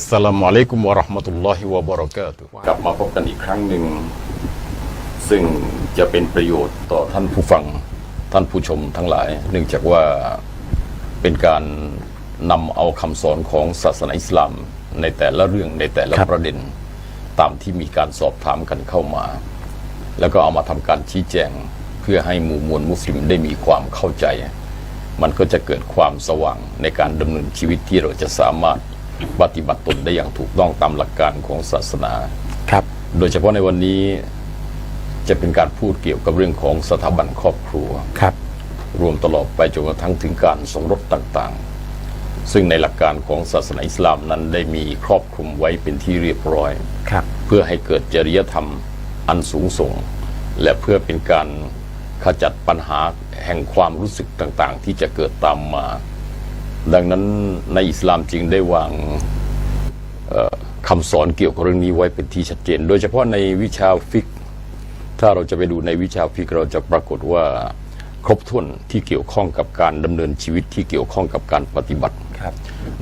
อัสสลามุอะลัยกุมวะราะห์มะตุลลอฮิวะบะเราะกาตุกลับมาพบกันอีกครั้งหนึ่ง ซึ่งจะเป็นประโยชน์ต่อท่านผู้ฟังท่านผู้ชมทั้งหลาย เนื่องจากว่าเป็นการนำเอาคำสอนของศาสนาอิสลามในแต่ละเรื่องในแต่ละรประเด็น ตามที่มีการสอบถามกันเข้ามา แล้วก็เอามาทำการชี้แจงเพื่อให้หมู่มวลมุสลิมได้มีความเข้าใจ มันก็จะเกิดความสว่างในการดำเนินชีวิตที่เราจะสามารถ ปฏิบัติตนได้อย่างถูกต้องตามหลักการของศาสนา ครับ โดยเฉพาะในวันนี้จะเป็นการพูดเกี่ยวกับเรื่องของสถาบันครอบครัว ครับ รวมตลอดไปจนกระทั่งถึงการสมรสต่างๆ ซึ่งในหลักการของศาสนาอิสลามนั้นได้มีครอบคลุมไว้เป็นที่เรียบร้อย ครับ เพื่อให้เกิดจริยธรรมอันสูงส่ง และเพื่อเป็นการขจัดปัญหาแห่งความรู้สึกต่างๆ ที่จะเกิดตามมา ดังนั้นในอิสลามจึงได้วางเอ่อคำสอนเกี่ยวกับเรื่องนี้ไว้เป็นที่ชัดเจน โดยเฉพาะในวิชาฟิก ถ้าเราจะไปดูในวิชาฟิกเราจะปรากฏว่าครบถ้วนที่เกี่ยวข้องกับการดำเนินชีวิตที่เกี่ยวข้องกับการปฏิบัติครับ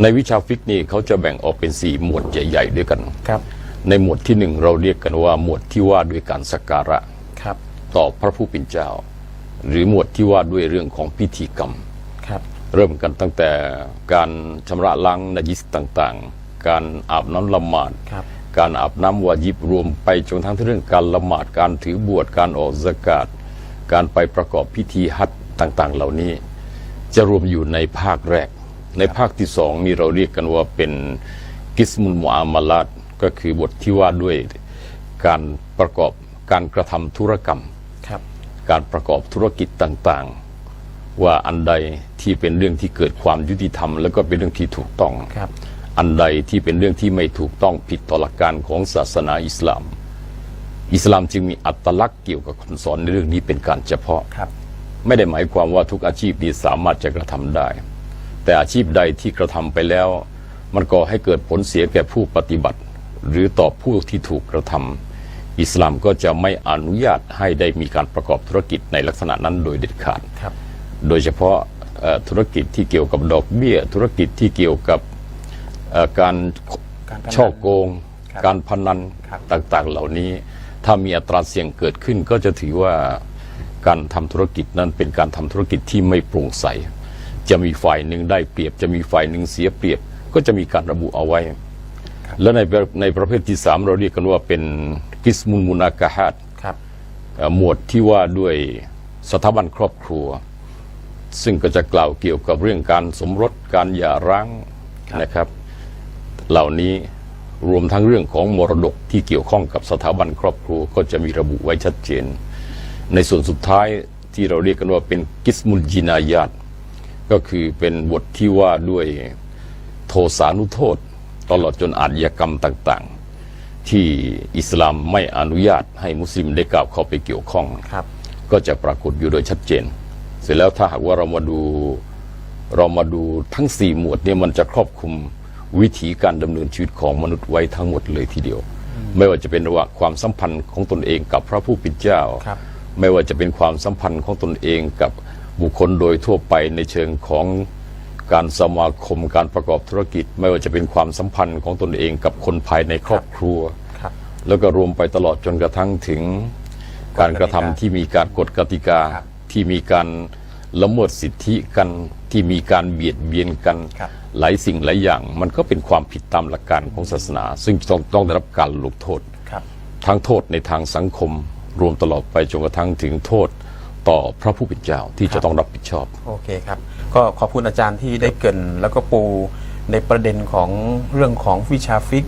ในวิชาฟิกนี่เขาจะแบ่งออกเป็นสี่หมวดใหญ่ ๆ ด้วยกันครับ ในหมวดที่หนึ่งเราเรียกกันว่าหมวดที่ว่าด้วยการสักการะครับ ต่อพระผู้เป็นเจ้า หรือหมวดที่ว่าด้วยเรื่องของพิธีกรรมครับ เริ่มกันตั้งแต่การชำระล้างนายิสต่างๆ การอาบน้ำละหมาดครับการอาบน้ำวาญิบรวมไปจนทั้งที่เรื่องการละหมาดการถือบวชการออกสกาดการไปประกอบพิธีฮัจญ์ต่างๆ เหล่านี้ จะรวมอยู่ในภาคแรก ในภาคที่สองนี่เราเรียกกันว่าเป็นกิสมุลมุอามาลาตก็คือบทที่ว่าด้วยการประกอบการกระทำธุรกรรมครับการประกอบธุรกิจต่างๆ ว่าอันใด ที่เป็นเรื่องที่เกิดความยุติธรรม แล้วก็เป็นเรื่องที่ถูกต้อง ครับอันใดที่เป็นเรื่องที่ไม่ถูกต้องผิดต่อหลักการของศาสนาอิสลาม อิสลามจึงมีอัตลักษณ์เกี่ยวกับคำสอนในเรื่องนี้เป็นการเฉพาะ ครับไม่ได้หมายความว่าทุกอาชีพนี้สามารถจะกระทำได้ แต่อาชีพใดที่กระทำไปแล้ว มันก่อให้เกิดผลเสียแก่ผู้ปฏิบัติ หรือต่อผู้ที่ถูกกระทำอิสลามก็จะไม่อนุญาตให้ได้มีการประกอบธุรกิจในลักษณะนั้นโดยเด็ดขาด ครับ โดยเฉพาะเอ่อ ธุรกิจที่เกี่ยวกับดอกเบี้ย ธุรกิจที่เกี่ยวกับเอ่อการการพนันช่อโกงครับการพนันครับต่างๆ เหล่านี้ถ้ามีอัตราเสี่ยงเกิดขึ้นก็จะถือว่าการทำธุรกิจนั้นเป็นการทำธุรกิจที่ไม่โปร่งใส จะมีฝ่ายหนึ่งได้เปรียบ จะมีฝ่ายหนึ่งเสียเปรียบ ก็จะมีการระบุเอาไว้ และในประในประเภทที่สามเราเรียกกันว่าเป็นกิสมุลมุนากะฮัดครับเอ่อหมวดที่ว่าด้วยสถาบันครอบครัว ซึ่งก็จะกล่าวเกี่ยวกับเรื่องการสมรสการหย่าร้างนะครับ เหล่านี้รวมทั้งเรื่องของมรดกที่เกี่ยวข้องกับสถาบันครอบครัวก็จะมีระบุไว้ชัดเจน ในส่วนสุดท้ายที่เราเรียกกันว่าเป็นกิสมุลจินายาตก็คือเป็นบทที่ว่าด้วยโทสานุโทษ ตลอดจนอาชญากรรมต่างๆ ที่อิสลามไม่อนุญาตให้มุสลิมได้กล่าวเข้าไปเกี่ยวข้องครับก็จะปรากฏอยู่โดยชัดเจน เสร็จแล้วถ้าหากว่าเรามาดูเรามาดูทั้งสี่หมวดเนี่ยมันจะครอบคลุมวิถีการดำเนินชีวิตของมนุษย์ไว้ทั้งหมดเลยทีเดียว ไม่ว่าจะเป็นระหว่างความสัมพันธ์ของตนเองกับพระผู้เป็นเจ้าครับไม่ว่าจะเป็นความสัมพันธ์ของตนเองกับบุคคลโดยทั่วไปในเชิงของการสมาคมการประกอบธุรกิจ ไม่ว่าจะเป็นความสัมพันธ์ของตนเองกับคนภายในครอบครัวครับแล้วก็รวมไปตลอดจนกระทั่งถึงการกระทำที่มีการกฎกติกาครับ ที่มีการละเมิดสิทธิกันที่มีการเบียดเบียนกันครับหลายสิ่งหลายอย่าง มันก็เป็นความผิดตามหลักการของศาสนา ซึ่งต้องต้องได้รับการลงโทษครับทั้งโทษในทางสังคม รวมตลอดไปจนกระทั่งถึงโทษต่อพระผู้เป็นเจ้าที่จะต้องรับผิดชอบ โอเคครับ ก็ขอบคุณอาจารย์ที่ได้เกรินแล้วก็ปูในประเด็นของเรื่องของวิชาฟิก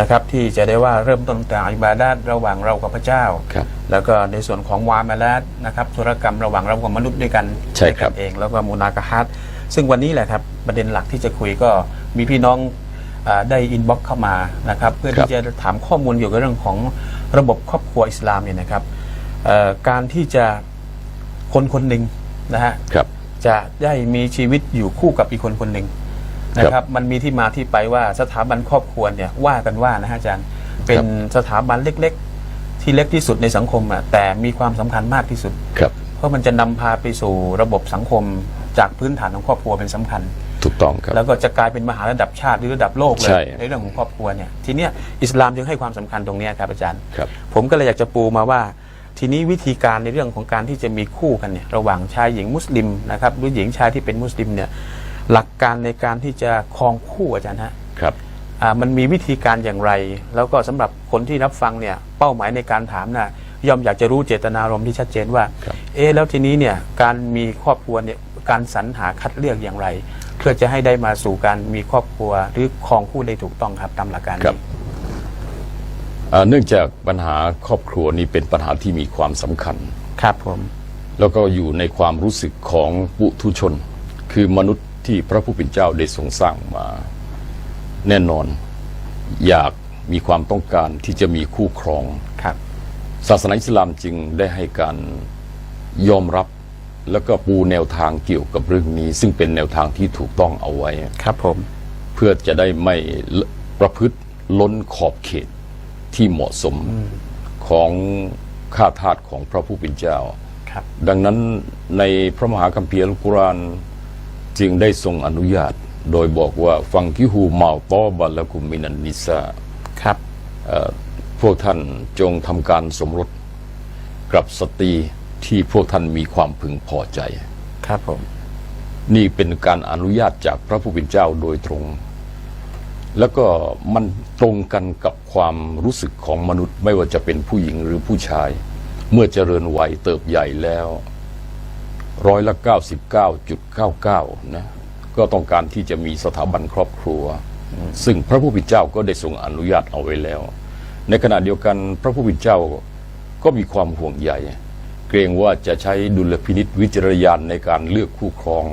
นะครับที่จะได้ว่าเริ่มต้นจากอิบาดาตระหว่างเรากับพระเจ้า ครับแล้วก็ในส่วนของวามาลาดนะครับธุรกรรมระหว่างเรากับมนุษย์ด้วยกันใช่ครับด้วยกันเองแล้วก็มูนากะฮัตซึ่งวันนี้แหละครับประเด็นหลักที่จะคุยก็มีพี่น้องอาได้อินบ็อกเข้ามานะครับเพื่อที่จะถามข้อมูลเกี่ยวกับเรื่องของระบบครอบครัวอิสลามเนี่ยนะครับเอ่อการที่จะคนคนหนึ่งนะฮะ ครับ จะได้มีชีวิตอยู่คู่กับอีกคนคนหนึ่ง นะคครัรับบมันมีที่มาที่ไปว่าสถาบันครอบครัวเนี่ยว่ากันว่านะฮะอาจารย์เป็นสถาบันเล็ก ๆ ที่เล็กที่สุดในสังคมอะแต่มีความสำคัญมากที่สุดครับเพราะมันจะนำพาไปสู่ระบบสังคมจากพื้นฐานของครอบครัวเป็นสำคัญถูกต้องครับแล้วก็จะกลายเป็นมหาระดับชาติหรือระดับโลกเลใช่ยในเรื่องของครอบครัวเนี่ยทีเนี้ยอิสลามจึงให้ความสำคัญตรงเนี้ยครับอาจารย์ครับผมก็เลยอยากจะปูมาว่า ทีนี้วิธีการในเรื่องของการที่จะมีคู่กันเนี่ยระหว่างชายหญิงมุสลิมนะครับหรือหญิงชายที่เป็นมุสลิมเนี่ย หลักการในการที่จะครองคู่อาจารย์ฮะครับอ่ามันมีวิธีการอย่างไร แล้วก็สำหรับคนที่รับฟังเนี่ยเป้าหมายในการถามน่ะย่อมอยากจะรู้เจตนารมณ์ที่ชัดเจนว่าครับเอ๊ะแล้วทีนี้เนี่ยการมีครอบครัวเนี่ยการสรรหาคัดเลือกอย่างไร เพื่อจะให้ได้มาสู่การมีครอบครัวหรือครองคู่ได้ถูกต้องครับตามหลักการครับนี้อ่าเนื่องจากปัญหาครอบครัวนี้เป็นปัญหาที่มีความสำคัญ ครับผม แล้วก็อยู่ในความรู้สึกของปุถุชน คือมนุษย์ ที่พระผู้เป็นเจ้าได้ทรงสร้างมา แน่นอนอยากมีความต้องการที่จะมีคู่ครองครับศาสนาอิสลามจึงได้ให้การยอมรับแล้วก็ปูแนวทางเกี่ยวกับเรื่องนี้ ซึ่งเป็นแนวทางที่ถูกต้องเอาไว้ ครับผม เพื่อจะได้ไม่ประพฤติล้นขอบเขตที่เหมาะสมของข้าทาสของพระผู้เป็นเจ้าครับดังนั้นในพระมหาคัมภีร์อัลกุรอาน จึงได้ทรงอนุญาต โดยบอกว่าฟังกิฮูมาตอบัลละกุมมินันนิซาครับเอ่อพวกท่านจงทำการสมรสกับสตรีที่พวกท่านมีความพึงพอใจ ครับผม นี่เป็นการอนุญาตจากพระผู้เป็นเจ้าโดยตรง แล้วก็มันตรงกันกับความรู้สึกของมนุษย์ไม่ว่าจะเป็นผู้หญิงหรือผู้ชาย เมื่อเจริญวัยเติบใหญ่แล้ว ร้อยละ 99.99 นะ ก็ต้องการที่จะมีสถาบันครอบครัว ซึ่งพระผู้เป็นเจ้าก็ได้ทรงอนุญาตเอาไว้แล้ว ในขณะเดียวกันพระผู้เป็นเจ้าก็มีความห่วงใยเกรงว่าจะใช้ดุลพินิษวิจารณญาณในการเลือกคู่ครอง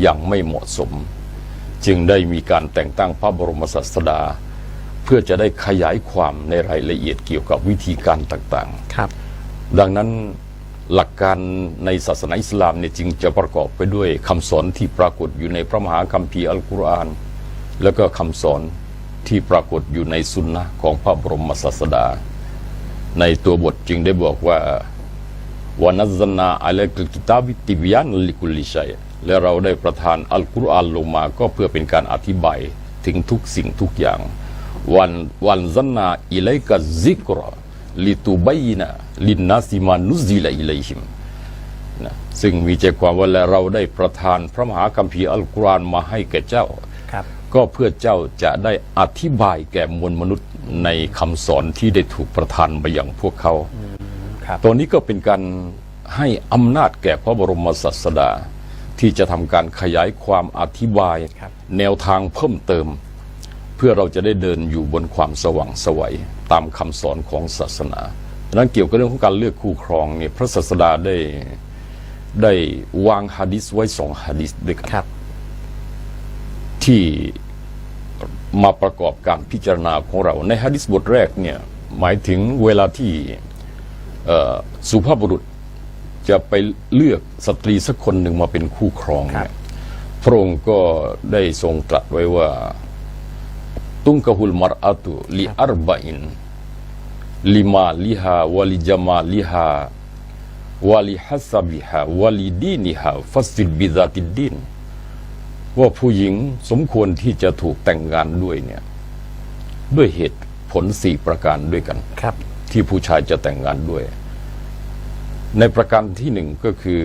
อย่างไม่เหมาะสม จึงได้มีการแต่งตั้งพระบรมศาสดา เพื่อจะได้ขยายความในรายละเอียดเกี่ยวกับวิธีการต่างครับๆดังนั้น หลักการในศาสนาอิสลามเนี่ยจึงจะประกอบไปด้วยคำสอนที่ปรากฏอยู่ในพระมหาคัมภีร์อัลกุรอาน แล้วก็คำสอนที่ปรากฏอยู่ในสุนนะของพระบรมศาสดา ในตัวบทจึงได้บอกว่าวานัซนาอะลัยกิลกิตาบิติบยานลิคุลิชัยและเราได้ประทานอัลกุรอานลงมาก็เพื่อเป็นการอธิบายถึงทุกสิ่งทุกอย่าง วันวันซันนาอิเลกะซิกรอ ลิตุบัยนะลินนาซิมานุซิลอิเลหิมนะซึ่งมีใจความว่าและเราได้ประทานพระมหาคัมภีร์อัลกุรอานมาให้แก่เจ้าครับก็เพื่อเจ้าจะได้อธิบายแก่มวลมนุษย์ในคำสอนที่ได้ถูกประทานมาอย่างพวกเขาครับตัวนี้ก็เป็นการให้อำนาจแก่พระบรมศาสดา ที่จะทำการขยายความอธิบายครับแนวทางเพิ่มเติมเพื่อเราจะได้เดินอยู่บนความสว่างไสวัยตามคำสอนของศาสนาดังนั้นเกี่ยวกับเรื่องของการเลือกคู่ครองเนี่ยพระศาสดาได้ได้วางฮะดิษไว้สองฮะดิษด้วยกันครับที่มาประกอบการพิจารณาของเรา ในฮะดิษบทแรกเนี่ยหมายถึงเวลาที่เอ่อสุภาพบุรุษจะไปเลือกสตรีสักคนหนึ่งมาเป็นคู่ครองครับเนี่ยพระองค์ก็ได้ทรงตรัสไว้ว่า ตุงกะฮุลมารอะตุลิอัรบะอินลิมาลิฮาวะลิจามาลิฮาวะลิฮัสบิฮาวะลิดีนิฮาฟัสติดบิซาติดดินว่าผู้หญิงสมควรที่จะถูกแต่งงานด้วยเนี่ย ด้วยเหตุผลสี่ประการด้วยกัน ครับ ที่ผู้ชายจะแต่งงานด้วย ในประการที่หนึ่งก็คือ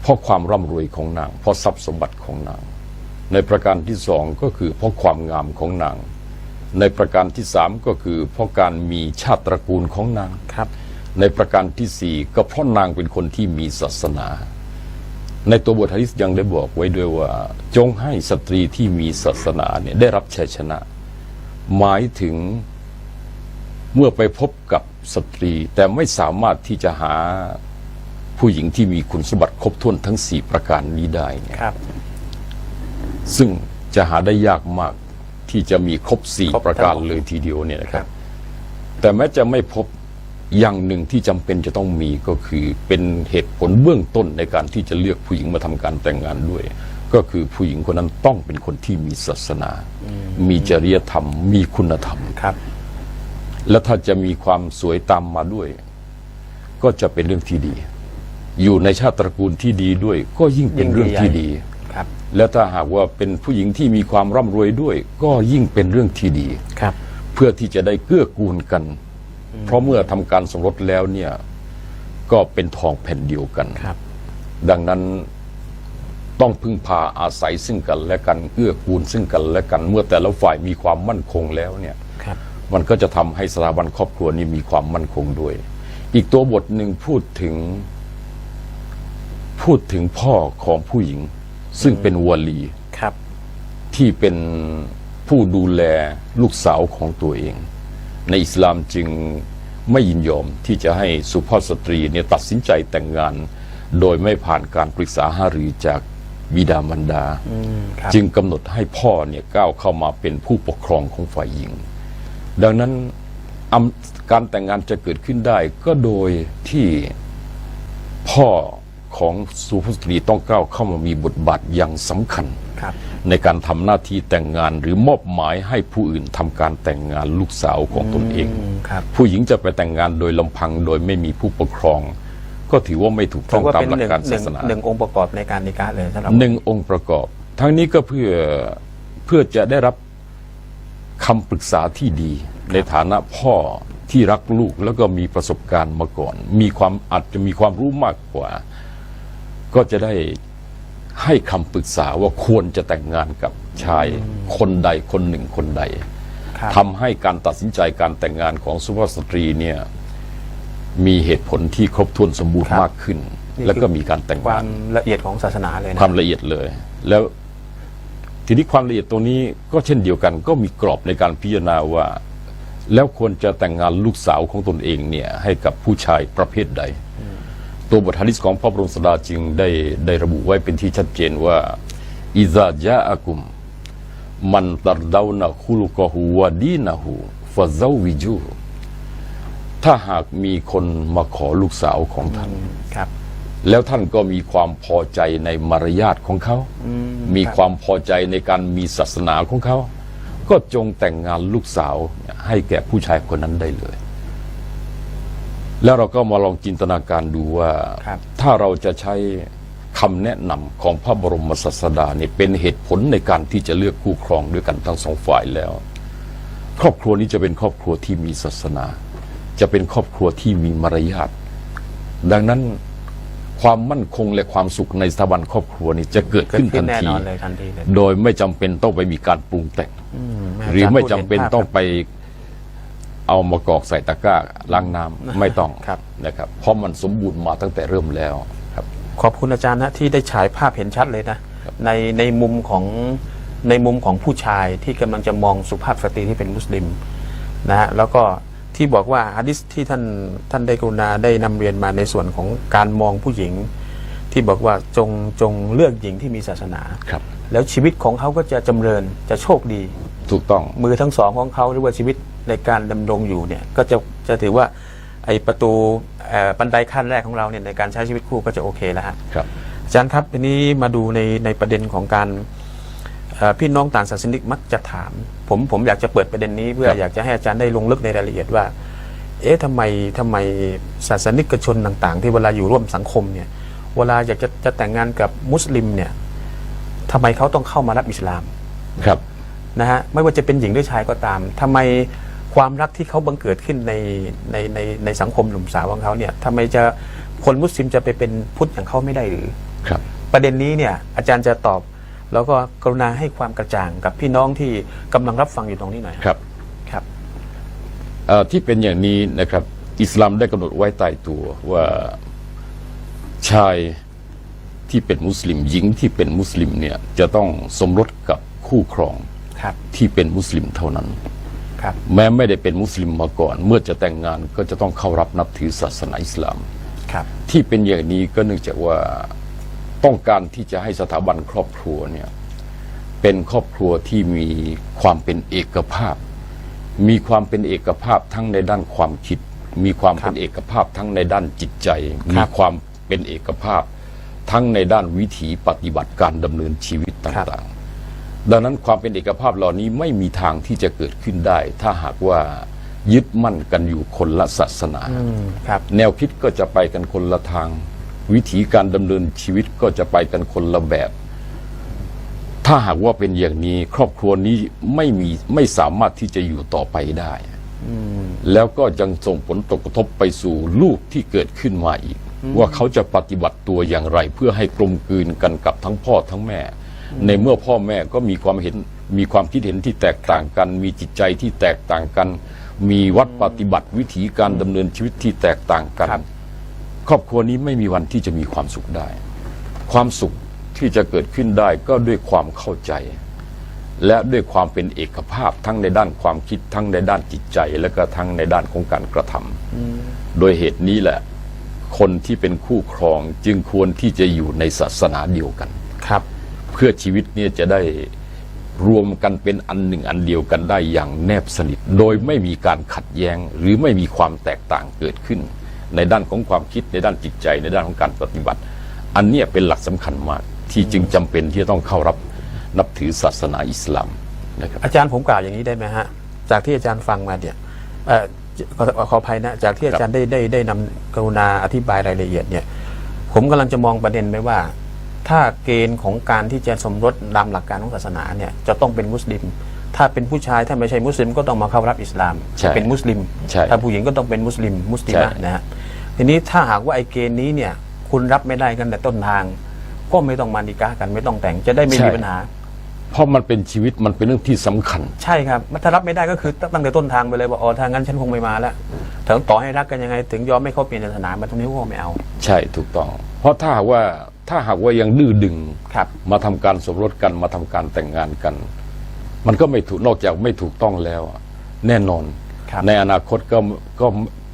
เพราะความร่ำรวยของนางเพราะทรัพย์สมบัติของนาง ในประการที่สองก็คือเพราะความงามของนาง ในประการที่สามก็คือเพราะการมีชาติตระกูลของนาง ครับ ในประการที่สี่ก็เพราะนางเป็นคนที่มีศาสนา ในตัวบทฮะดิษยังได้บอกไว้ด้วยว่า จงให้สตรีที่มีศาสนาเนี่ยได้รับชัยชนะ หมายถึงเมื่อไปพบกับสตรี แต่ไม่สามารถที่จะหาผู้หญิงที่มีคุณสมบัติครบถ้วนทั้งสี่ประการนี้ได้เนี่ย ครับ ซึ่งจะหาได้ยากมากที่จะมีครบสี่ครบประการทั้งหมดเลยทีเดียวเนี่ยนะคครัรับบแต่แม้จะไม่พบอย่างหนึ่งที่จำเป็นจะต้องมีก็คือเป็นเหตุผลเบื้องต้นในการที่จะเลือกผู้หญิงมาทำการแต่งงานด้วย ก็คือผู้หญิงคนนั้นต้องเป็นคนที่มีศาสนา มีจริยธรรม มีคุณธรรมครับ และถ้าจะมีความสวยตามมาด้วย ก็จะเป็นเรื่องที่ดี อยู่ในชาติตระกูลที่ดีด้วย ก็ยิ่งเป็นเรื่องที่ดีครับ แล้วถ้าหากว่าเป็นผู้หญิงที่มีความร่ำรวยด้วย ก็ยิ่งเป็นเรื่องที่ดี ครับ เพื่อที่จะได้เกื้อกูลกัน เพราะเมื่อทำการสมรสแล้วเนี่ยก็เป็นทองแผ่นเดียวกัน ครับ ดังนั้นต้องพึ่งพาอาศัยซึ่งกันและกันเอื้อกูลซึ่งกันและกัน เมื่อแต่ละฝ่ายมีความมั่นคงแล้วเนี่ย ครับ มันก็จะทำให้สถาบันครอบครัวนี้มีความมั่นคงด้วย อีกตัวบทหนึ่งพูดถึง พูดถึงพ่อของผู้หญิง ซึ่งเป็นวลีครับที่เป็นผู้ดูแลลูกสาวของตัวเอง ในอิสลามจึงไม่ยินยอมที่จะให้สุภาพสตรีเนี่ยตัดสินใจแต่งงาน โดยไม่ผ่านการปรึกษาหารือจากบิดามารดาอืมครับจึงกำหนดให้พ่อเนี่ยก้าวเข้ามาเป็นผู้ปกครองของฝ่ายหญิง ดังนั้นอำการแต่งงานจะเกิดขึ้นได้ก็โดยที่พ่อ ของสุภาพสตรีต้องก้าวเข้ามามีบทบาทอย่างสำคัญ ครับในการทำหน้าที่แต่งงานหรือมอบหมายให้ผู้อื่นทำการแต่งงานลูกสาวของตนเอง อืมครับ ผู้หญิงจะไปแต่งงานโดยลำพังโดยไม่มีผู้ปกครอง ก็ถือว่าไม่ถูกถืต้องอว่าตามเป็นหลัหนึ่กงการหศานึ่งสนา หนึ่งองค์ประกอบในการนิกาเลยสำหรับ หนึ่งองค์ประกอบ ทั้งนี้ก็เพื่อเพื่อจะได้รับคำปรึกษาที่ดี ในฐานะพ่อที่รักลูกแล้วก็มีประสบการณ์มาก่อน มีความอาจจะมีความรู้มากกว่า ก็จะได้ให้คำปรึกษาว่าควรจะแต่งงานกับชายคนใดคนหนึ่งคนใดครับทำให้การตัดสินใจการแต่งงานของสุภาพสตรีเนี่ยมีเหตุผลที่ครบถ้วนสมบูรณ์ครับมากขึ้นนี่คือแล้วก็มีการแต่งานควางมละเอียดของศาสนาเลยนะความละเอียดเลย แล้วทีนี้ความละเอียดตรงนี้ก็เช่นเดียวกัน ก็มีกรอบในการพิจารณาว่า แล้วควรจะแต่งงานลูกสาวของตนเองเนี่ยให้กับผู้ชายประเภทใด ตัวบทฮะดิษของพระบรมศาสดาจึงได้ได้ระบุไว้เป็นที่ชัดเจนว่าอิซาจาอากุม มันตัรดาวนะคุลกะฮูวะดีนะฮูฟะซาวิจูฮุถ้าหากมีคนมาขอลูกสาวของท่านครับ แล้วท่านก็มีความพอใจในมารยาทของเขา มีความพอใจในการมีศาสนาของเขา ก็จงแต่งงานลูกสาวให้แก่ผู้ชายคนนั้นได้เลย แล้วเราก็มาลองจินตนาการดูว่า ครับ ถ้าเราจะใช้คำแนะนำของพระบรมศาสดาเนี่ยเป็นเหตุผลในการที่จะเลือกคู่ครองด้วยกันทั้งสองฝ่ายแล้ว ครอบครัวนี้จะเป็นครอบครัวที่มีศาสนา จะเป็นครอบครัวที่มีมารยาทดังนั้นความมั่นคงและความสุขในสถาบันครอบครัวนี้จะเกิดเกิดขึ้นขึ้ทันนแน่ที นอนเลยทันทีเลยโดยไม่จำเป็นต้องไปมีการปรุงแต่งมหรือไม่จำเป็นาจารย์พูดห็ภาพต้องไป เอามากอกใส่ตะกร้าล้างน้ำไม่ต้องครับ นะครับ เพราะมันสมบูรณ์มาตั้งแต่เริ่มแล้วครับ ขอบคุณอาจารย์นะที่ได้ฉายภาพเห็นชัดเลยนะ ในในมุมของในมุมของผู้ชายที่กำลังจะมองสุภาพสตรีที่เป็นมุสลิมนะฮะแล้วก็ที่บอกว่าฮะดิษที่ท่านท่านได้กรุณาได้นำเรียนมาในส่วนของการมองผู้หญิง ที่บอกว่าจงจงเลือกหญิงที่มีศาสนา ครับ แล้วชีวิตของเขาก็จะจำเริญจะโชคดี ถูกต้อง มือทั้งสองของเขาหรือว่าชีวิต ในการดำรงอยู่เนี่ยก็จะจะถือว่าไอประตูเอ่อบันไดขั้นแรกของเราเนี่ยในการใช้ชีวิตคู่ก็จะโอเคแล้วฮะครับอาจารย์ครับทีนี้มาดูในในประเด็นของการเอ่อพี่น้องต่างศาสนิกมักจะถาม ผมผมอยากจะเปิดประเด็นนี้เพื่อครับอยากจะให้อาจารย์ได้ลงลึกในรายละเอียดว่า เอ๊ะทำไมทำไมศาสนิกชนต่าง ๆ ที่เวลาอยู่ร่วมสังคมเนี่ยเวลาอยากจะจะแต่งงานกับมุสลิมเนี่ยทำไมเขาต้องเข้ามารับอิสลามครับนะฮะไม่ว่าจะเป็นหญิงหรือชายก็ตามทำไม ความรักที่เขาบังเกิดขึ้นในในในในสังคมหนุ่มสาวของเขาเนี่ยทำไมจะคนมุสลิมจะไปเป็นพุทธอย่างเขาไม่ได้หรือครับ ประเด็นนี้เนี่ยอาจารย์จะตอบ แล้วก็กรุณาให้ความกระจ่างกับพี่น้องที่กำลังรับฟังอยู่ตรงนี้หน่อยครับครับเอ่อที่เป็นอย่างนี้นะครับ อิสลามได้กำหนดไว้ใต้ตัวว่าชายที่เป็นมุสลิมหญิงที่เป็นมุสลิมเนี่ยจะต้องสมรสกับคู่ครองครับที่เป็นมุสลิมเท่านั้นครับ แม้ไม่ได้เป็นมุสลิมมาก่อน เมื่อจะแต่งงานก็จะต้องเข้ารับนับถือศาสนาอิสลามครับที่เป็นอย่างนี้ก็เนื่องจากว่าต้องการที่จะให้สถาบันครอบครัวเนี่ยเป็นครอบครัวที่มีความเป็นเอกภาพ มีความเป็นเอกภาพทั้งในด้านความคิด มีความเป็นเอกภาพทั้งในด้านจิตใจ มีความเป็นเอกภาพ ทั้งในด้านวิถีปฏิบัติการดำเนินชีวิตต่างๆ ดังนั้นความเป็นเอกภาพเหล่านี้ไม่มีทางที่จะเกิดขึ้นได้ ถ้าหากว่ายึดมั่นกันอยู่คนละศาสนา อืมครับ แนวคิดก็จะไปกันคนละทาง วิธีการดำเนินชีวิตก็จะไปกันคนละแบบ ถ้าหากว่าเป็นอย่างนี้ ครอบครัวนี้ไม่มีไม่สามารถที่จะอยู่ต่อไปได้แล้วก็ยังส่งผลตกกระทบไปสู่ลูกที่เกิดขึ้นมาอีก ว่าเขาจะปฏิบัติตัวอย่างไร เพื่อให้กลมกลืนกันกับทั้งพ่อทั้งแม่ ในเมื่อพ่อแม่ก็มีความเห็นมีความคิดเห็นที่แตกต่างกัน มีจิตใจที่แตกต่างกัน มีวัดปฏิบัติวิถีการดำเนินชีวิตที่แตกต่างกันครับครอบครัวนี้ไม่มีวันที่จะมีความสุขได้ ความสุขที่จะเกิดขึ้นได้ก็ด้วยความเข้าใจ และด้วยความเป็นเอกภาพทั้งในด้านความคิดทั้งในด้านจิตใจ และก็ทั้งในด้านของการกระทำโดยเหตุนี้แหละ คนที่เป็นคู่ครองจึงควรที่จะอยู่ในศาสนาเดียวกันครับ เพื่อชีวิตเนี่ยจะได้รวมกันเป็นอันหนึ่งอันเดียวกันได้อย่างแนบสนิท โดยไม่มีการขัดแย้งหรือไม่มีความแตกต่างเกิดขึ้น ในด้านของความคิดในด้านจิตใจ ในด้านของการปฏิบัติ อันนี้เป็นหลักสำคัญมาก ที่จึงจำเป็นที่จะต้องเข้ารับนับถือศาสนาอิสลามนะครับอาจารย์ผมกล่าวอย่างนี้ได้ไหมฮะจากที่อาจารย์ฟังมาเนี่ยอขอขออภัยนะจากที่อาจารย์ได้ได้ได้นำกรุณาอธิบายรายละเอียดเนี่ย ผมกำลังจะมองประเด็นไปว่า ถ้าเกณฑ์ของการที่จะสมรสตามหลักการของศาสนาเนี่ยจะต้องเป็นมุสลิม ถ้าเป็นผู้ชายถ้าไม่ใช่มุสลิมก็ต้องมาเข้ารับอิสลามใช่เป็นมุสลิม ใช่ถ้าผู้หญิงก็ต้องเป็นมุสลิมมุสลิมะใช่ นะฮะทีนี้ถ้าหากว่าไอ้เกณฑ์นี้เนี่ยคุณรับไม่ได้กันแต่ต้นทาง ก็ไม่ต้องมานิกากันไม่ต้องแต่งจะได้ไม่มีปัญหา เพราะมันเป็นชีวิตมันเป็นเรื่องที่สำคัญ ใช่ครับถ้ารับไม่ได้ก็คือตั้งแต่ต้นทางไปเลยว่าอ๋อถ้างั้นฉันคงไม่มาแล้วถึงต่อให้รักกันยังไง ถึงยอมไม่เข้าเปลี่ยนศาสนามาตรงนี้ก็ไม่เอา ใช่ถูกต้อง เพราะถ้าหากว่า ถ้าหากว่ายังดื้อดึงครับ มาทำการสมรสกันมาทำการแต่งงานกัน มันก็ไม่ถูกนอกจากไม่ถูกต้องแล้วแน่นอนครับในอนาคตก็ก็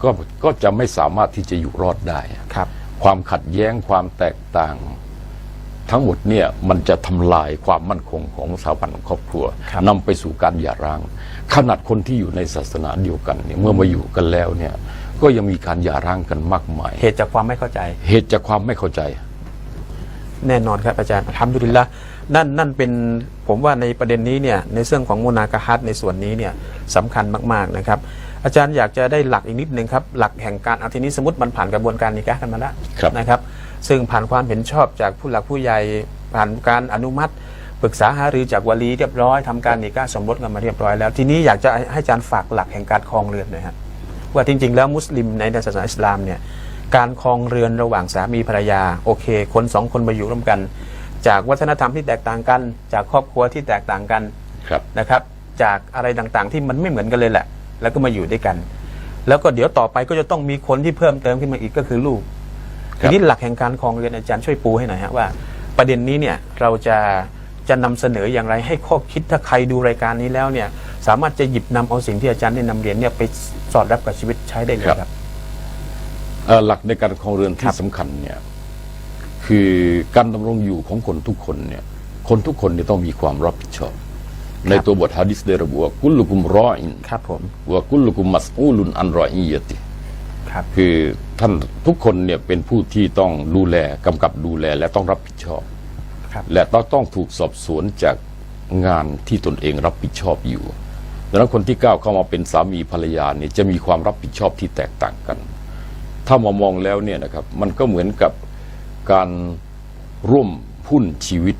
ก็ก็จะไม่สามารถที่จะอยู่รอดได้ครับ ความขัดแย้งความแตกต่าง ทั้งหมดเนี่ยมันจะทำลายความมั่นคงของสถาบันครอบครัวครับนำไปสู่การหย่าร้าง ขนาดคนที่อยู่ในศาสนาเดียวกันเนี่ยเมื่อมาอยู่กันแล้วเนี่ยก็ยังมีการหย่าร้างกันมากมาย เหตุจากความไม่เข้าใจ เหตุจากความไม่เข้าใจ แน่นอนครับอาจารย์ทำดุลิลละนั่นนั่นเป็นผมว่าในประเด็นนี้เนี่ยในเรื่องของโมนากะฮัตในส่วนนี้เนี่ยสำคัญมาก ๆ นะครับ อาจารย์อยากจะได้หลักอีกนิดนึงครับ หลักแห่งการเอาทีนี้สมมติมันผ่านกระบวนการนิกากันมาแล้วครับนะครับ ซึ่งผ่านความเห็นชอบจากผู้หลักผู้ใหญ่ผ่านการอนุมัติปรึกษาหารือจากวลีเรียบร้อยทำการนิกาสมรสกันมาเรียบร้อยแล้ว ทีนี้อยากจะให้อาจารย์ฝากหลักแห่งการครองเรือนหน่อยครับว่าจริง ๆ แล้วมุสลิมในศาสนาอิสลามเนี่ย การครองเรือนระหว่างสามีภรรยาโอเค คนสองคนมาอยู่ร่วมกัน จากวัฒนธรรมที่แตกต่างกัน จากครอบครัวที่แตกต่างกันครับนะครับ จากอะไรต่างๆที่มันไม่เหมือนกันเลยแหละ แล้วก็มาอยู่ด้วยกัน แล้วก็เดี๋ยวต่อไปก็จะต้องมีคนที่เพิ่มเติมขึ้นมาอีกก็คือลูกครัทีบนี้หลักแห่งการครองเรือนอาจารย์ช่วยปูให้หน่อยฮะว่า ประเด็นนี้เนี่ยเราจะจะนำเสนออย่างไรให้ข้อคิดถ้าใครดูรายการนี้แล้วเนี่ย สามารถจะหยิบนำเอาสิ่งที่อาจารย์ได้นำเรียนเนี่ยไปสอดรับกับชีวิตใช้ได้เลยครับเอ่อ หลักในการครองเรือนครัที่บสำคัญเนี่ยคือการดำรงอยู่ของคนทุกคนเนี่ยคนทุกคนเนี่ยต้องมีความรับผิดชอบ ในตัวบทฮะดิษได้ระบุว่ากุลลุกุมรออินครับผมว่ากุลลุกุมมัสอูลุนอันรออียติครับคือท่านทุกคนเนี่ยเป็นผู้ที่ต้องดูแลกำกับดูแลและต้องรับผิดชอบครับและต้องต้องถูกสอบสวนจากงานที่ตนเองรับผิดชอบอยู่ดังนั้นคนที่ก้าวเข้ามาเป็นสามีภรรยาเนี่ยจะมีความรับผิดชอบที่แตกต่างกัน ถ้ามามองแล้วเนี่ยนะครับ มันก็เหมือนกับการร่วมหุ้นชีวิต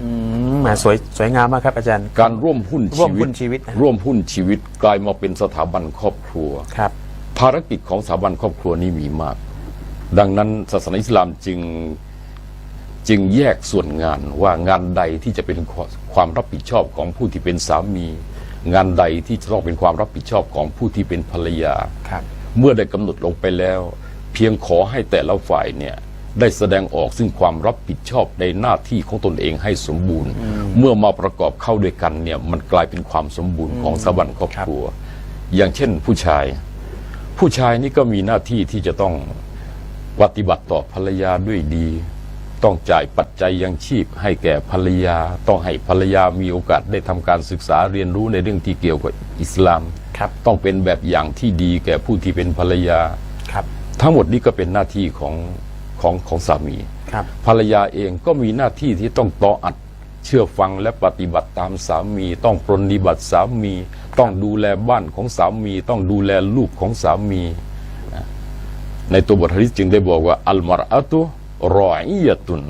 อืมแหมสวยสวยงามมากครับอาจารย์ การร่วมหุ้นร่วชีมวิหุ้ตนชีวิตนะ ร่วมหุ้นชีวิตกลายมาเป็นสถาบันครอบครัว ครับ ภารกิจของสถาบันครอบครัวนี้มีมาก ดังนั้นศาสนาอิสลามจึงจึงแยกส่วนงานว่างานใดที่จะเป็นความรับผิดชอบของผู้ที่เป็นสามี งานใดที่จะต้องเป็นความรับผิดชอบของผู้ที่เป็นภรรยา ครับ เมื่อได้กำหนดลงไปแล้ว เพียงขอให้แต่ละฝ่ายเนี่ยได้แสดงออกซึ่งความรับผิดชอบในหน้าที่ของตนเองให้สมบูรณ์ เมื่อมาประกอบเข้าด้วยกันเนี่ยมันกลายเป็นความสมบูรณ์ของสถาบันครอบครัว อย่างเช่นผู้ชาย ผู้ชายนี่ก็มีหน้าที่ที่จะต้องปฏิบัติต่อภรรยาด้วยดี ต้องจ่ายปัจจัยยังชีพ ให้แก่ภรรยา ต้องให้ภรรยามีโอกาสได้ทำการศึกษาเรียนรู้ในเรื่องที่เกี่ยวกับอิสลามครับต้องเป็นแบบอย่างที่ดีแก่ผู้ที่เป็นภรรยาครับ ทั้งหมดนี้ก็เป็นหน้าที่ของของของสามีครับ ภรรยาเองก็มีหน้าที่ที่ต้องต่ออัดเชื่อฟังและปฏิบัติตามสามี ต้องปรนนิบัติสามี ต้องดูแลบ้านของสามี ต้องดูแลลูกของสามีนะในตัวบทฮะดิษจึงได้บอกว่าอัลมารอะตุรออียะตุน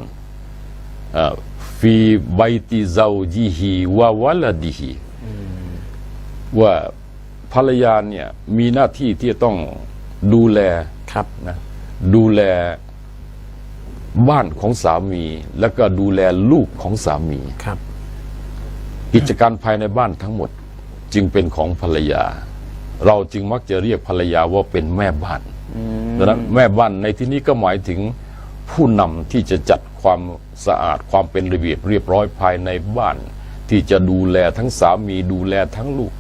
เอ่อฟีไบติซาจิฮีวะวะลาดิฮีว่าภรรยาเนี่ยมีหน้าที่ที่จะต้องดูแล ครับนะดูแลบ้านของสามี แล้วก็ดูแลลูกของสามีครับ กิจการภายในบ้านทั้งหมดจึงเป็นของภรรยา เราจึงมักจะเรียกภรรยาว่าเป็นแม่บ้านดังนั้นแม่บ้านในที่นี้ก็หมายถึงผู้นำที่จะจัดความสะอาดความเป็นระเบียบเรียบร้อยภายในบ้าน ที่จะดูแลทั้งสามีดูแลทั้งลูก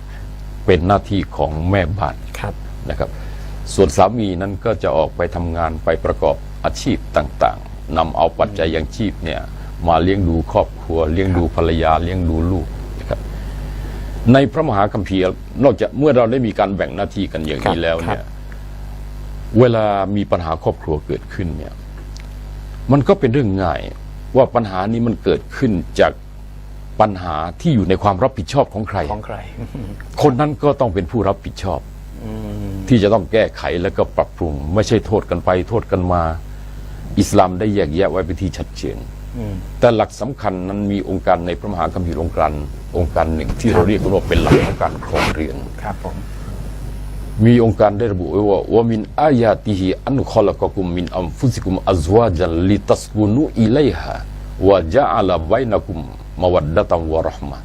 เป็นหน้าที่ของแม่บ้านครับนะครับ ส่วนสามีนั้นก็จะออกไปทำงานไปประกอบอาชีพต่างๆนำเอาปัจจัยยังชีพเนี่ยมาเลี้ยงดูครอบครัว เลี้ยงดูภรรยาเลี้ยงดูลูกนะครับในพระมหาคัมภีร์นอกจากเมื่อเราได้มีการแบ่งหน้าที่กันอย่างนี้ครับแล้วครัเนี่ยบเวลามีปัญหาครอบครัวเกิดขึ้นเนี่ยมันก็เป็นเรื่องง่ายว่าปัญหานี้มันเกิดขึ้นจากปัญหาที่อยู่ในความรับผิดชอบของใครของใคร คนนั้นก็ต้องเป็นผู้รับผิดชอบ ที่จะต้องแก้ไขแล้วก็ปรับปรุง ไม่ใช่โทษกันไปโทษกันมา อิสลามได้แยกแยะไว้เป็นที่ชัดเจนแต่หลักสำคัญนั้นมีองค์การในพระมหาคัมภีร์องค์การองค์การหนึ่งที่เราเรียกกันว่าเป็นหลักของการครองเรือนครับผมมีองค์การได้ระบุไว้ว่าว่ามินอายาติฮิอันคอลกกุมมินอัมฟุซิกุมอัซวาจันลิตัสกุนุอิเลฮะวะจาอัลไบนักุมมวัดดะตัมวะเราะห์มะห์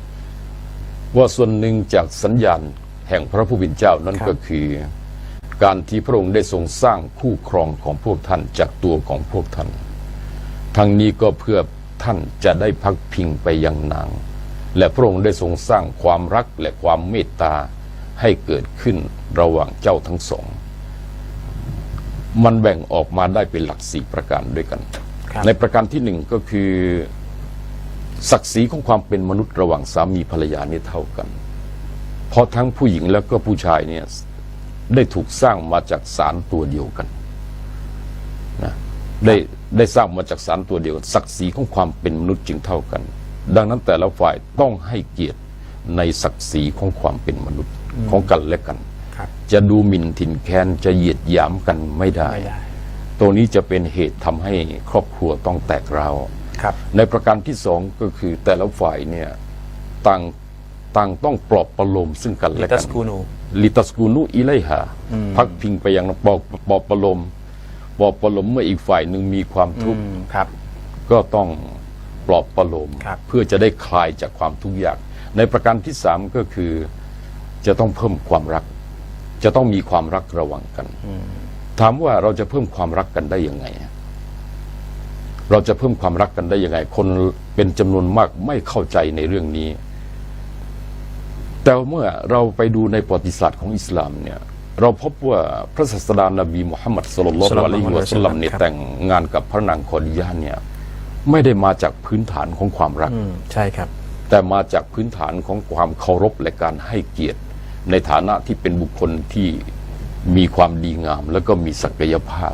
ว่าส่วนหนึ่งจากสัญญาณแห่งพระผู้เป็นเจ้านั้นครับก็คือ การที่พระองค์ได้ทรงสร้างคู่ครองของพวกท่านจากตัวของพวกท่าน ทั้งนี้ก็เพื่อท่านจะได้พักพิงไปยังนาง และพระองค์ได้ทรงสร้างความรักและความเมตตาให้เกิดขึ้นระหว่างเจ้าทั้งสอง มันแบ่งออกมาได้เป็นหลักสี่ประการด้วยกันครับในประการที่หนึ่งก็คือ ศักดิ์ศรีของความเป็นมนุษย์ระหว่างสามีภรรยานี่เท่ากัน เพราะทั้งผู้หญิงแล้วก็ผู้ชายเนี่ย ได้ถูกสร้างมาจากสารตัวเดียวกันนะได้ได้สร้างมาจากสารตัวเดียวกันศักดิ์ศรีของความเป็นมนุษย์จึงเท่ากัน ดังนั้นแต่ละฝ่ายต้องให้เกียรติในศักดิ์ศรีของความเป็นมนุษย์ของกันและกันครับจะดูหมิ่นถิ่นแค้นจะเหยียดหยามกันไม่ได้ไม่ได้ตัวนี้จะเป็นเหตุทำให้ครอบครัวต้องแตกร้าวครับในประการที่สองก็คือแต่ละฝ่ายเนี่ยต่างต่างต้องปลอบประโลมซึ่งกันลิและตักัสนกูนู ลิตัสกูนุอิเลหาพักพิงไปยังปลอบปลอบประโลมปลอบประโลมเมื่ออีกฝ่ายหนึ่งมีความทุกข์ก็ต้องปลอบประโลม เพื่อจะได้คลายจากความทุกข์ยาก ในประการที่สามก็คือจะต้องเพิ่มความรัก จะต้องมีความรักระหว่างกัน ถามว่าเราจะเพิ่มความรักกันได้ยังไง เราจะเพิ่มความรักกันได้ยังไง คนเป็นจำนวนมากไม่เข้าใจในเรื่องนี้ แต่เมื่อเราไปดูในประวัติศาสตร์ของอิสลามเนี่ยเราพบว่าพระศาสดานาบีมุฮัมมัดสุลลัลลอฮุอะลัยฮิวะสัลลัมเนี่ยครับแต่งงานกับพระนางคอดียาเนี่ยไม่ได้มาจากพื้นฐานของความรักอืมใช่ครับ แต่มาจากพื้นฐานของความเคารพและการให้เกียรติ ในฐานะที่เป็นบุคคลที่มีความดีงาม แล้วก็มีศักยภาพ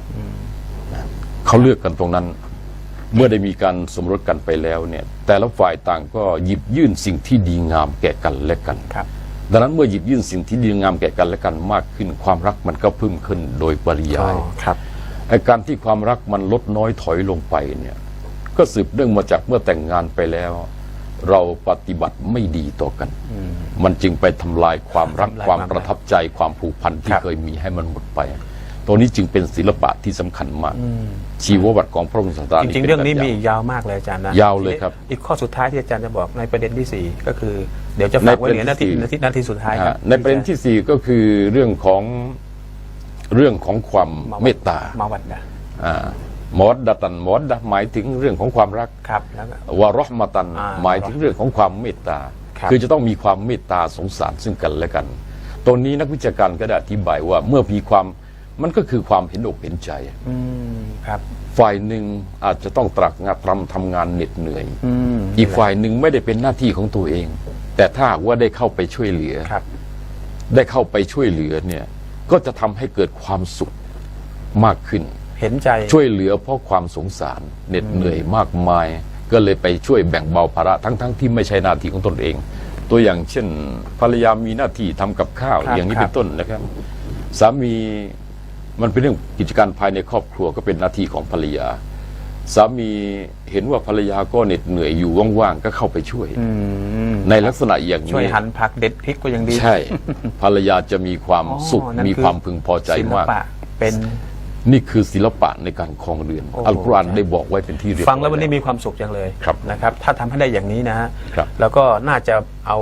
นะเขาเลือกกันตรงนั้น เมื่อได้มีการสมรสกันไปแล้วเนี่ยแต่ละฝ่ายต่างก็หยิบยื่นสิ่งที่ดีงามแก่กันและกันครับ ดังนั้นเมื่อหยิบยื่นสิ่งที่ดีงามแก่กันและกันมากขึ้น ความรักมันก็เพิ่มขึ้นโดยปริยายอ๋อครับไอ้การที่ความรักมันลดน้อยถอยลงไปเนี่ยก็สืบเนื่องมาจากเมื่อแต่งงานไปแล้ว เราปฏิบัติไม่ดีต่อกัน มันจึงไปทำลายความรักทำลายความความรักประทับใจความผูกพันที่ครับเคยมีให้มันหมดไป ตัวนี้จึงเป็นศิลปะที่สำคัญมาก ชีววัตรของพระองค์ศาสดาจริงๆ เรื่องนี้มีป็อีกยาวมากเลยอาจารย์นะยาวเลยครับ อีกข้อสุดท้ายที่อาจารย์จะบอกในประเด็นที่สี่ก็คือ เดี๋ยวจะฝากไว้เหลือนาทีในประเด็นที่สี่นาทีนาทีสุดท้ายคฮะรับในประเด็นที่สี่ก็คือเรื่องของเรื่องของความเมตตามาวัดดะอ่ามอดดะตันมอดดะหมายถึงเรื่องของความรักครับแล้วก็วารอห์มาตันอ่าหมายถึงเรื่องของความเมตตาครับคือจะต้องมีความเมตตาสงสารซึ่งกันและกันตรงนี้นักวิชาการก็ได้อธิบายว่าเมื่อมีความ มันก็คือความเห็นอกเห็นใจ อืมครับ ฝ่ายหนึ่งอาจจะต้องตรักงานทำทำงานเหน็ดเหนื่อย อืมอีกฝ่ายหนึ่งไม่ได้เป็นหน้าที่ของตัวเอง แต่ถ้าหากว่าได้เข้าไปช่วยเหลือ ครับ ได้เข้าไปช่วยเหลือเนี่ย ก็จะทำให้เกิดความสุขมากขึ้น เห็นใจช่วยเหลือเพราะความสงสารเหน็ดเหนื่อยมากมาย ก็เลยไปช่วยแบ่งเบาภาระทั้งๆทที่ไม่ใช่หน้าที่ของตนเอง ตัวอย่างเช่น ภรรยามีหน้าที่ทำกับข้าว ครับอย่างนี้ครับ เป็นต้นนะครับ สามี มันเป็นเรื่องกิจการภายในครอบครัวก็เป็นหน้าที่ของภรรยา สามีเห็นว่าภรรยาก็เหน็ดเหนื่อยอยู่ว่างๆก็เข้าไปช่วย อืมในลักษณะอย่างช่วยนี้หั่นผักเด็ดพริกก็ยังดี ใช่ ภรรยาจะมีความอ๋อสุข นั่นมีคือ ความพึงพอใจศิลมาก ปะเป็น นี่คือศิลปะในการครองเรือน โอ้โห อัลกุรอานได้บอกไว้เป็นที่เรียบร้อย ฟังแล้ววันนี้มีความสุขจังเลยครับนะครับ ถ้าทำให้ได้อย่างนี้นะฮะครับ แล้วก็น่าจะเอา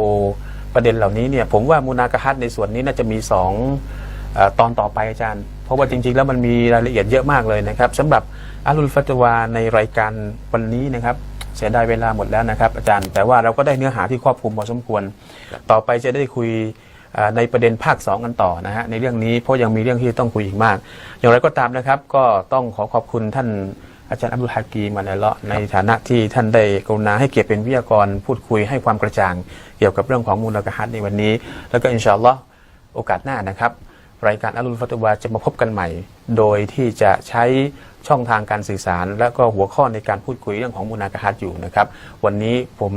ประเด็นเหล่านี้เนี่ย ผมว่ามูนากะฮัตในส่วนนี้น่าจะมีสองเออตอนต่อไปอาจารย์ เพราะว่าจริงๆ แล้วมันมีรายละเอียดเยอะมากเลยนะครับสำหรับอาลุลฟัตวาในรายการวันนี้นะครับเสียดายเวลาหมดแล้วนะครับอาจารย์ แต่ว่าเราก็ได้เนื้อหาที่ครอบคลุมพอสมควร ต่อไปจะได้คุยในประเด็นภาค 2 กันต่อนะฮะในเรื่องนี้เพราะยังมีเรื่องที่ต้องคุยอีกมาก อย่างไรก็ตามนะครับ ก็ต้องขอขอบคุณท่านอาจารย์อับดุลฮากีมาในเลาะในฐานะที่ท่านได้กรุณาให้เกียรติเป็นวิทยากรพูดคุยให้ความกระจ่าง เกี่ยวกับเรื่องของมูลกะฮัตในวันนี้ แล้วก็อินชาอัลลอฮ์โอกาสหน้านะครับ รายการอัลุลฟัตวาจะมาพบกันใหม่ โดยที่จะใช้ช่องทางการสื่อสาร และก็หัวข้อในการพูดคุยเรื่องของมูนากะฮัตอยู่นะครับ วันนี้ผม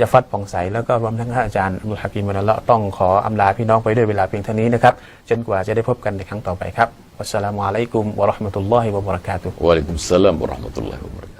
ยาฟัดผ่องใส แล้วก็รวมทั้งท่านอาจารย์อับดุลฮากิมมุนัละต้องขออำลาพี่น้องไปด้วยเวลาเพียงเท่านี้นะครับ จนกว่าจะได้พบกันในครั้งต่อไปครับวัสสลามุอะลัยกุมวะราะห์มะตุลลอฮิวะบะเราะกาตุฮ์วะอะลัยกุมสสลามวะราะห์มะตุลลอฮิวะบะเราะกาตุฮ์